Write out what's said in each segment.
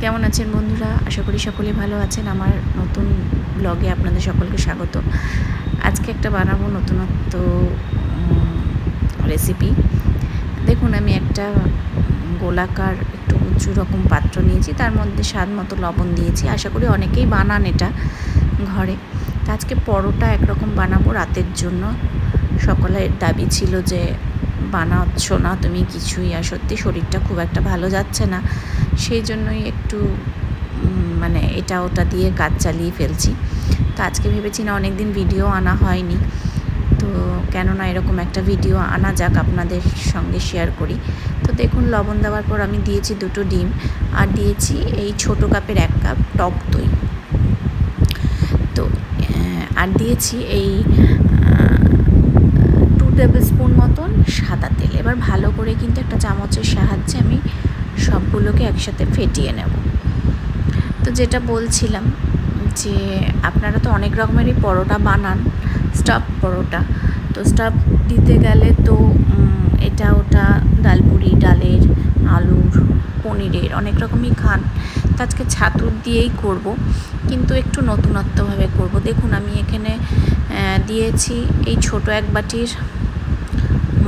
কেমন আছেন বন্ধুরা? আশা করি সকলে ভালো আছেন। আমার নতুন ব্লগে আপনাদের সকলকে স্বাগত। আজকে একটা বানাবো নতুনত্ব রেসিপি দেখুন, আমি একটা গোলাকার একটু উঁচু রকম পাত্র নিয়েছি। তার মধ্যে স্বাদ মতো লবণ দিয়েছি। আশা করি অনেকেই বানান এটা ঘরে। আজকে পরোটা একরকম বানাবো রাতের জন্য। সকলের দাবি ছিল যে, বানাচ্ছ না তুমি কিছুই। আর সত্যি শরীরটা খুব একটা ভালো যাচ্ছে না। সেই জন্যই একটু মানে এটা ওটা দিয়ে কাজ চালিয়ে ফেলছি। তো আজকে ভেবেছি না অনেক দিন ভিডিও আনা হয়নি। তো কেননা এরকম একটা ভিডিও আনা যাক, আপনাদের সঙ্গে শেয়ার করি। তো দেখুন, লবণ দেওয়ার পর আমি দিয়েছি দুটো ডিম। আর দিয়েছি এই ছোটো কাপের এক কাপ টক দই। তো আর দিয়েছি এই টু টেবিল স্পুন মতন সাদা তেল। এবার ভালো করে কিন্তু একটা চামচের সাহায্যে আমি সবগুলোকে একসাথে ফেটিয়ে নেব। তো যেটা বলছিলাম যে আপনারা তো অনেক রকমেরই পরোটা বানান স্টাফ পরোটা। তো স্টাফ দিতে গেলে তো এটা ওটা ডালপুরি ডালের, আলুর, পনিরের অনেক রকমই খান। তো আজকে ছাতুর দিয়েই করব, কিন্তু একটু নতুনত্বভাবে করব। দেখুন, আমি এখানে দিয়েছি এই ছোট এক বাটির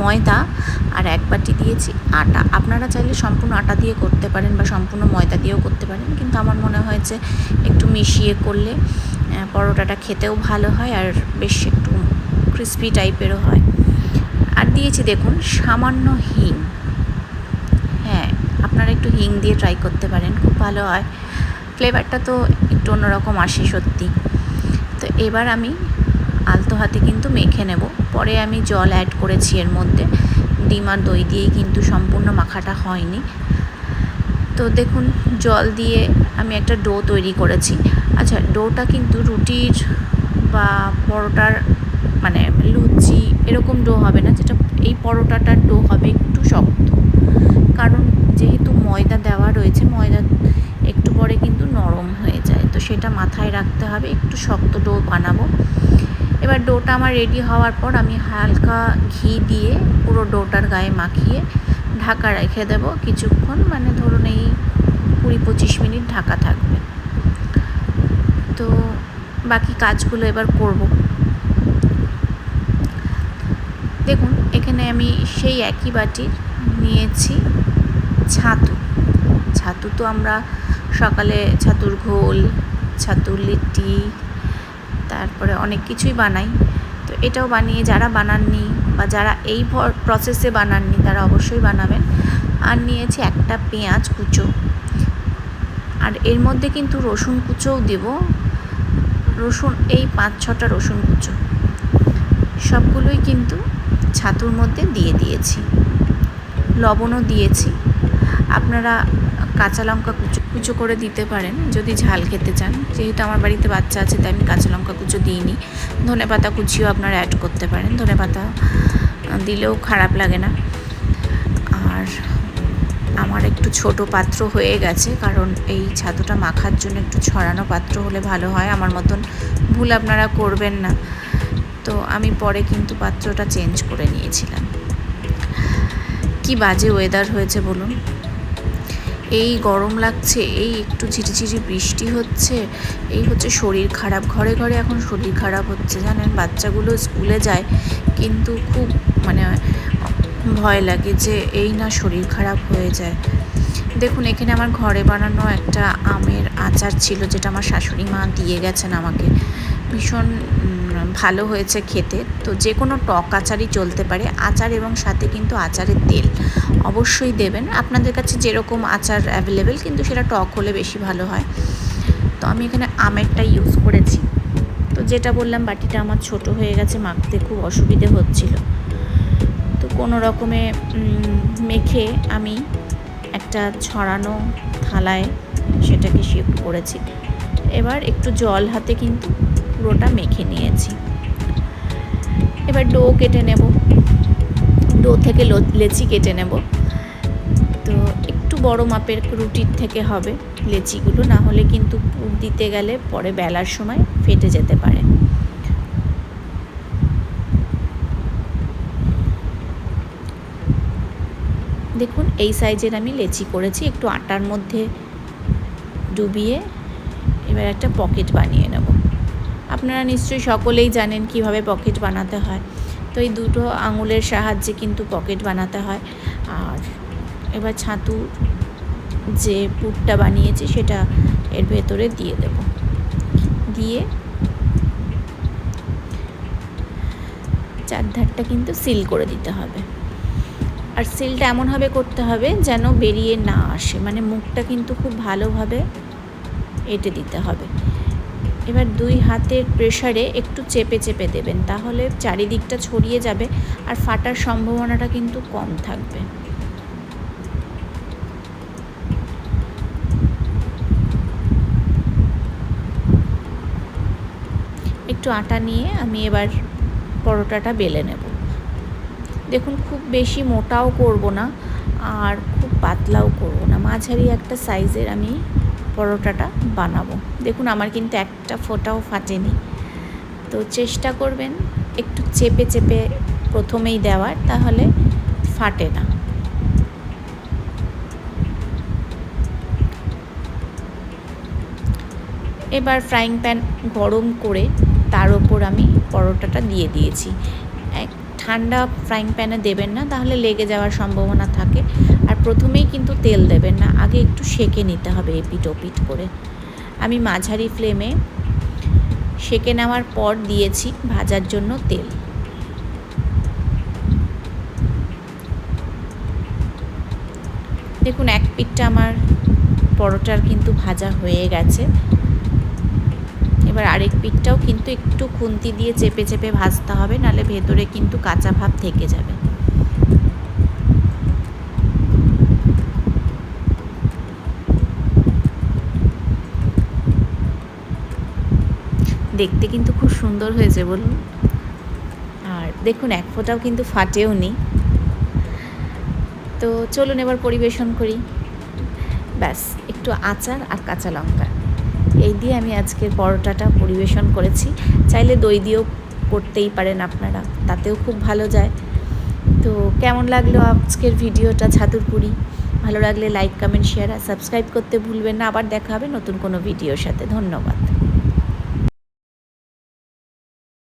ময়দা আর এক বাটি দিয়েছি আটা। আপনারা চাইলে সম্পূর্ণ আটা দিয়ে করতে পারেন বা সম্পূর্ণ ময়দা দিয়েও করতে পারেন। কিন্তু আমার মনে হয়েছে একটু মিশিয়ে করলে পরোটাটা খেতেও ভালো হয় আর বেশ একটু ক্রিস্পি টাইপেরও হয়। আর দিয়েছি দেখুন, সামান্য হিং। হ্যাঁ আপনারা একটু হিং দিয়ে ট্রাই করতে পারেন, খুব ভালো হয়। ফ্লেভারটা তো একটু অন্যরকম আসে সত্যি। তো এবার আমি আলতো হাতে কিন্তু মেখে নেব। পরে আমি জল অ্যাড করেছি এর মধ্যে। ডিম আর দই দিয়েই কিন্তু সম্পূর্ণ মাখাটা হয়নি। তো দেখুন, জল দিয়ে আমি একটা ডো তৈরি করেছি। আচ্ছা ডোটা কিন্তু রুটির বা পরোটার মানে লুচি এরকম ডো হবে না, যেটা এই পরোটাটার ডো হবে একটু শক্ত। কারণ যেহেতু ময়দা দেওয়া রয়েছে, ময়দা একটু পরে কিন্তু নরম হয়ে যায়। তো সেটা মাথায় রাখতে হবে, একটু শক্ত ডো বানাবো। এবার ডোটা আমার রেডি হওয়ার পর আমি হালকা ঘি দিয়ে পুরো ডোটার গায়ে মাখিয়ে ঢাকা রেখে দেব কিছুক্ষণ। মানে ধরুন এই কুড়ি পঁচিশ মিনিট ঢাকা থাকবে। তো বাকি কাজগুলো এবার করব। দেখুন, এখানে আমি সেই একই বাটির নিয়েছি ছাতু। ছাতু তো আমরা সকালে ছাতুর ঘোল, ছাতুর লিট্টি তারপরে অনেক কিছুই বানাই। তো এটাও বানিয়ে যারা বানাননি বা যারা এই প্রসেসে বানাননি তারা অবশ্যই বানাবেন। আর নিয়েছি একটা পেঁয়াজ কুচো। আর এর মধ্যে কিন্তু রসুন কুচোও দেব। রসুন, এই পাঁচ ছটা রসুন কুচো। সবগুলোই কিন্তু ছাতুর মধ্যে দিয়ে দিয়েছি। লবণও দিয়েছি। আপনারা কাঁচা লঙ্কা কুচো কুচো করে দিতে পারেন যদি ঝাল খেতে চান। যেহেতু আমার বাড়িতে বাচ্চা আছে, তাই আমি কাঁচা লঙ্কা কুচো দিইনি। ধনে পাতা কুচিও আপনারা অ্যাড করতে পারেন। ধনে পাতা দিলেও খারাপ লাগে না। আর আমার একটু ছোট পাত্র হয়ে গেছে, কারণ এই ছাতুটা মাখার জন্য একটু ছড়ানো পাত্র হলে ভালো হয়। আমার মতন ভুল আপনারা করবেন না। তো আমি পরে কিন্তু পাত্রটা চেঞ্জ করে নিয়েছিলাম। কি বাজে ওয়েদার হয়েছে বলুন। এই গরম লাগছে, এই একটু ঝিরিঝিরি বৃষ্টি হচ্ছে, এই হচ্ছে শরীর খারাপ, ঘরে ঘরে এখন শরীর খারাপ হচ্ছে, জানেন? বাচ্চাগুলো স্কুলে যায়, কিন্তু খুব মানে ভয় লাগে যে এই না শরীর খারাপ হয়ে যায়। দেখুন, এখানে আমার ঘরে বানানো একটা আমের আচার ছিল, যেটা আমার শাশুড়ি মা দিয়ে গেছেন আমাকে। ভীষণ ভালো হয়েছে খেতে। তো যে কোনো টক আচারই চলতে পারে, আচার এবং সাথে কিন্তু আচারের তেল অবশ্যই দেবেন। আপনাদের কাছে যেরকম আচার অ্যাভেলেবেল কিন্তু সেটা টক হলে বেশি ভালো হয়। তো আমি এখানে আমেরটা ইউজ করেছি। তো যেটা বললাম, বাটিটা আমার ছোট হয়ে গেছে, মাখতে খুব অসুবিধে হচ্ছিল। তো কোনো রকমে মেখে আমি একটা ছড়ানো থালায় সেটাকে শিফট করেছি। এবার একটু জল হাতে কিন্তু পুরোটা মেখে নিয়েছি। এবার ডো কেটে নেব। ডো থেকে লেচি কেটে নেব। তো একটু বড় মাপের রুটির থেকে হবে লেচিগুলো, না হলে কিন্তু পুর দিতে গেলে পরে বেলার সময় ফেটে যেতে পারে। দেখুন, এই সাইজের আমি লেচি করেছি, একটু আটার মধ্যে ডুবিয়ে এবার একটা পকেট বানিয়ে নেব। আপনারা নিশ্চয়ই সকলেই জানেন কীভাবে পকেট বানাতে হয়। তো এই দুটো আঙুলের সাহায্যে কিন্তু পকেট বানাতে হয়। আর এবার ছাতুর যে পুরটা বানিয়েছি সেটা এর ভেতরে দিয়ে দেব। দিয়ে চারধারটা কিন্তু সিল করে দিতে হবে। আর সিলটা এমনভাবে করতে হবে যেন বেরিয়ে না আসে। মানে মুখটা কিন্তু খুব ভালোভাবে এঁটে দিতে হবে। এবার দুই হাতের প্রেশারে একটু চেপে চেপে দেবেন, তাহলে চারিদিকটা ছড়িয়ে যাবে আর ফাটার সম্ভাবনাটা কিন্তু কম থাকবে। একটু আটা নিয়ে আমি এবার পরোটাটা বেলে নেব। দেখুন, খুব বেশি মোটাও করব না আর খুব পাতলাও করব না। মাঝারি একটা সাইজের আমি পরোটাটা বানাবো। দেখুন, আমার কিন্তু একটা ফোটাও ফাটেনি। তো চেষ্টা করবেন একটু চেপে চেপে প্রথমেই দেওয়ার, তাহলে ফাটে না। এবার ফ্রাইং প্যান গরম করে তার ওপর আমি পরোটাটা দিয়ে দিয়েছি। ঠান্ডা ফ্রাইং প্যানে দেবেন না, তাহলে লেগে যাওয়ার সম্ভাবনা থাকে। প্রথমেই কিন্তু তেল দেবেন না, আগে একটু সেকে নিতে হবে এপিট ওপিট করে। আমি মাঝারি ফ্লেমে সেকে নেওয়ার পর দিয়েছি ভাজার জন্য তেল। দেখুন, এক পিঠটা আমার পরোটার কিন্তু ভাজা হয়ে গেছে। এবার আরেক পিঠটাও কিন্তু একটু খুন্তি দিয়ে চেপে চেপে ভাজতে হবে, নালে ভেতরে কিন্তু কাঁচা ভাব থেকে যাবে। দেখতে কিন্তু খুব সুন্দর হয়েছে বলুন। আর দেখুন, এক ফোঁটাও কিন্তু ফাটেও নি। তো চলুন এবার পরিবেশন করি। ব্যাস, একটু আচার আর কাঁচা লঙ্কা। এই দিয়ে আমি আজকের পরোটাটা পরিবেশন করেছি। চাইলে দই দিয়েও করতেই পারেন আপনারা, তাতেও খুব ভালো যায়। তো কেমন লাগল আজকের ভিডিওটা ছাতুর ছাতুরপুরি? ভালো লাগলে লাইক, কমেন্ট, শেয়ার আর সাবস্ক্রাইব করতে ভুলবেন না। আবার দেখা হবে নতুন কোনো ভিডিওর সাথে। ধন্যবাদ।